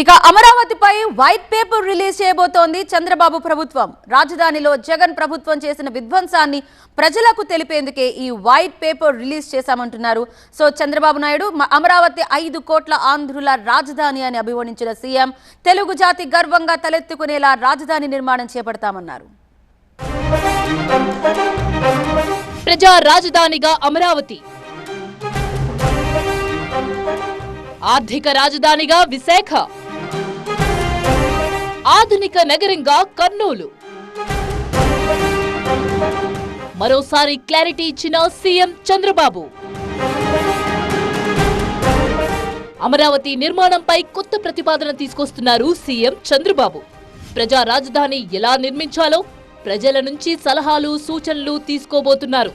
ఇక అమరావతిపై white paper release చేయబోతోంది చంద్రబాబు ప్రభుత్వం. రాజధానిలో జగన్ ప్రభుత్వం చేసిన విధ్వంసాన్ని ప్రజలకు తెలిపేందుకే ఈ వైట్ పేపర్ రిలీజ్ చేశామంటున్నారు. సో చంద్రబాబు నాయుడు అమరావతి ఐదు కోట్ల ఆంధ్రుల రాజధాని అని అభివర్ణించిన సీఎం తెలుగు జాతి గర్వంగా తలెత్తుకునేలా రాజధాని నిర్మాణం చేపడతామన్నారు. ప్రజా రాజధానిగా అమరావతి. ఆర్థిక రాజధానిగా విశాఖ. ఆధునిక నగరంగా కర్నూలు. మరోసారి క్లారిటీ ఇచ్చిన సీఎం చంద్రబాబు. అమరావతి నిర్మాణంపై కొత్త ప్రతిపాదన తీసుకొస్తున్నారు సీఎం చంద్రబాబు. ప్రజా రాజధాని ఎలా నిర్మించాలో ప్రజల నుంచి సలహాలు సూచనలు తీసుకోబోతున్నారు.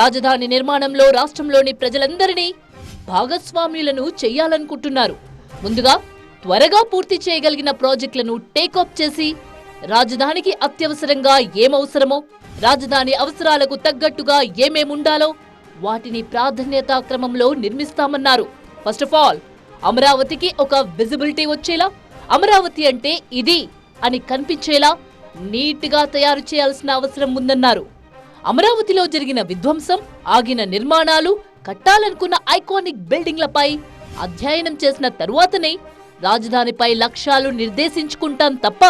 రాజధాని నిర్మాణంలో రాష్ట్రంలోని ప్రజలందరినీ భాగస్వామ్యులను చేయాలనుకుంటున్నారు. ముందుగా త్వరగా పూర్తి చేయగలిగిన ప్రాజెక్టులను టేకాఫ్ చేసి రాజధానికి అత్యవసరంగా ఏమవసరమో రాజధాని అవసరాలకు తగ్గట్టుగా ఏమేముండాలో వాటిని ప్రాధాన్యతా క్రమంలో నిర్మిస్తామన్నారు. ఫస్ట్ ఆఫ్ ఆల్ అమరావతికి ఒక విజిబిలిటీ వచ్చేలా అమరావతి అంటే ఇది అని కనిపించేలా నీట్గా తయారు చేయాల్సిన అవసరం ఉందన్నారు. అమరావతిలో జరిగిన విధ్వంసం ఆగిన నిర్మాణాలు కట్టాలనుకున్న ఐకానిక్ బిల్డింగ్లపై అధ్యయనం చేసిన తరువాతనే రాజధానిపై లక్ష్యాలు నిర్దేశించుకుంటాం తప్ప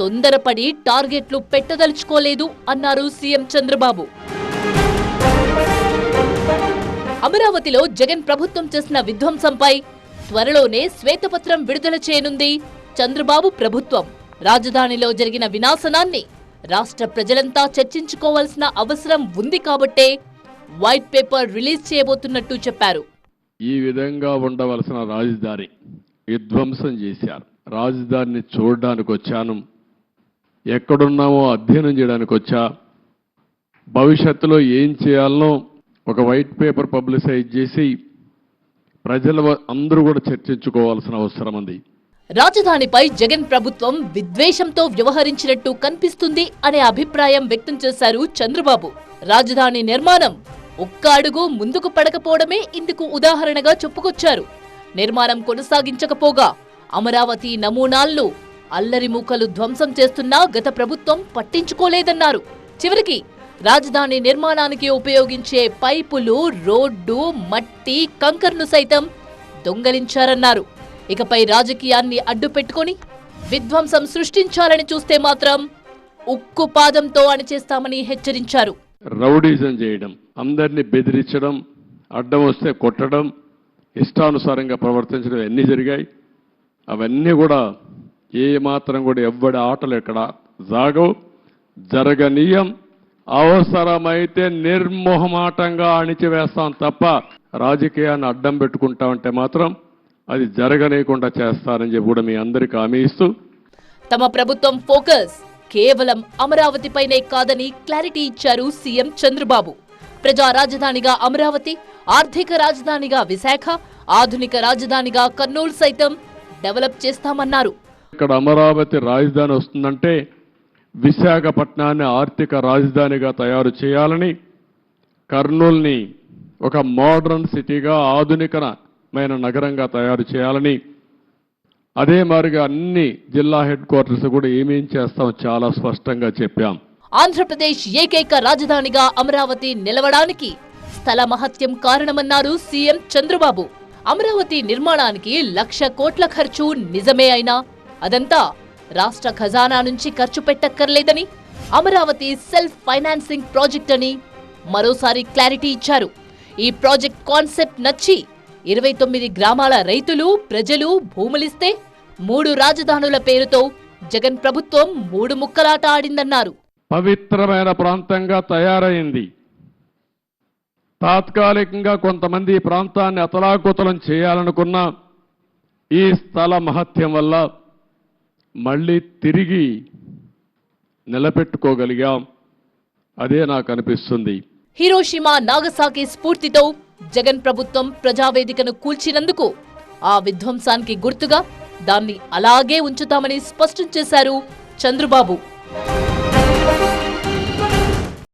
తొందరపడి టార్గెట్లు పెట్టదలుచుకోలేదు అన్నారు సీఎం చంద్రబాబు. అమరావతిలో జగన్ ప్రభుత్వం చేసిన విధ్వంసంపై త్వరలోనే శ్వేతపత్రం విడుదల చేయనుంది చంద్రబాబు ప్రభుత్వం. రాజధానిలో జరిగిన వినాశనాన్ని రాష్ట్ర ప్రజలంతా చర్చించుకోవాల్సిన అవసరం ఉంది కాబట్టే వైట్ పేపర్ రిలీజ్ చేయబోతున్నట్టు చెప్పారు. ఈ విధంగా ఉండవలసిన రాజధాని విధ్వంసం చేశారు. రాజధానిని చూడడానికి వచ్చాను. ఎక్కడున్నామో అధ్యయనం చేయడానికి వచ్చా. భవిష్యత్తులో ఏం చేయాలనో ఒక వైట్ పేపర్ పబ్లిసైజ్ చేసి ప్రజల అందరూ కూడా చర్చించుకోవాల్సిన అవసరం ఉంది. రాజధానిపై జగన్ ప్రభుత్వం విద్వేషంతో వ్యవహరించినట్టు కనిపిస్తుంది అనే అభిప్రాయం వ్యక్తం చేశారు చంద్రబాబు. రాజధాని నిర్మాణం ఒక్క అడుగు ముందుకు పడకపోవడమే ఇందుకు ఉదాహరణగా చెప్పుకొచ్చారు. నిర్మాణం కొనసాగించకపోగా అమరావతి నమూనాల్లో అల్లరి మూకలు ధ్వంసం చేస్తున్నా గత ప్రభుత్వం పట్టించుకోలేదన్నారు. చివరికి రాజధాని నిర్మాణానికి ఉపయోగించే పైపులు రోడ్డు మట్టి కంకర్ను సైతం దొంగలించారన్నారు. ఇకపై రాజకీయాన్ని అడ్డు పెట్టుకొని విధ్వంసం సృష్టించాలని చూస్తే మాత్రం ఉక్కు పాదంతో అణిచేస్తామని హెచ్చరించారు. రౌడీజం చేయడం అందరినీ బెదిరించడం అడ్డం వస్తే కొట్టడం ఇష్టానుసారంగా ప్రవర్తించడం అన్నీ జరిగాయి? అవన్నీ కూడా ఏ మాత్రం కూడా ఎవ్వడి ఆటలు ఎక్కడ జాగవు జరగనీయం అవసరమైతే నిర్మోహమాటంగా అణిచివేస్తాం తప్ప రాజకీయాన్ని అడ్డం పెట్టుకుంటామంటే మాత్రం అది జరగనీయకుండా చేస్తారని చెప్పి కూడా మీ అందరికీ హామీ ఇస్తూ తమ ప్రభుత్వం ఫోకస్ కేవలం అమరావతిపైనే కాదని క్లారిటీ ఇచ్చారు సీఎం చంద్రబాబు. ప్రజా రాజధానిగా అమరావతి ఆర్థిక రాజధానిగా విశాఖ ఆధునిక రాజధానిగా కర్నూలు సైతం డెవలప్ చేస్తామన్నారు. ఇక్కడ అమరావతి రాజధాని వస్తుందంటే విశాఖపట్నాన్ని ఆర్థిక రాజధానిగా తయారు చేయాలని కర్నూల్ని ఒక మోడర్న్ సిటీగా ఆధునికమైన నగరంగా తయారు చేయాలని అదే మాదిరిగా అన్ని జిల్లా హెడ్ క్వార్టర్స్ కూడా ఏమేం చేస్తాం చాలా స్పష్టంగా చెప్పాం. ఆంధ్రప్రదేశ్ ఏకైక రాజధానిగా అమరావతి నిలవడానికి స్థల మహత్యం కారణమన్నారు సీఎం చంద్రబాబు. అమరావతి నిర్మాణానికి లక్ష కోట్ల ఖర్చు నిజమే అయినా అదంతా రాష్ట్ర ఖజానా నుంచి ఖర్చు పెట్టక్కర్లేదని అమరావతి సెల్ఫ్ ఫైనాన్సింగ్ ప్రాజెక్ట్ అని మరోసారి క్లారిటీ ఇచ్చారు. ఈ ప్రాజెక్ట్ కాన్సెప్ట్ నచ్చి ఇరవై తొమ్మిది గ్రామాల రైతులు ప్రజలు భూములిస్తే మూడు రాజధానుల పేరుతో జగన్ ప్రభుత్వం మూడు ముక్కలాట ఆడిందన్నారు. పవిత్రమైన ప్రాంతంగా తయారైంది. తాత్కాలికంగా కొంతమంది ఈ ప్రాంతాన్ని అతలాకుతలం చేయాలనుకున్న ఈ స్థల మహత్యం వల్ల మళ్ళీ తిరిగి నిలబెట్టుకోగలిగాం. అదే నాకు అనిపిస్తుంది. హిరోషిమా నాగసాకి స్ఫూర్తితో జగన్ ప్రభుత్వం ప్రజావేదికను కూల్చినందుకు ఆ విధ్వంసానికి గుర్తుగా దాన్ని అలాగే ఉంచుతామని స్పష్టం చేశారు చంద్రబాబు.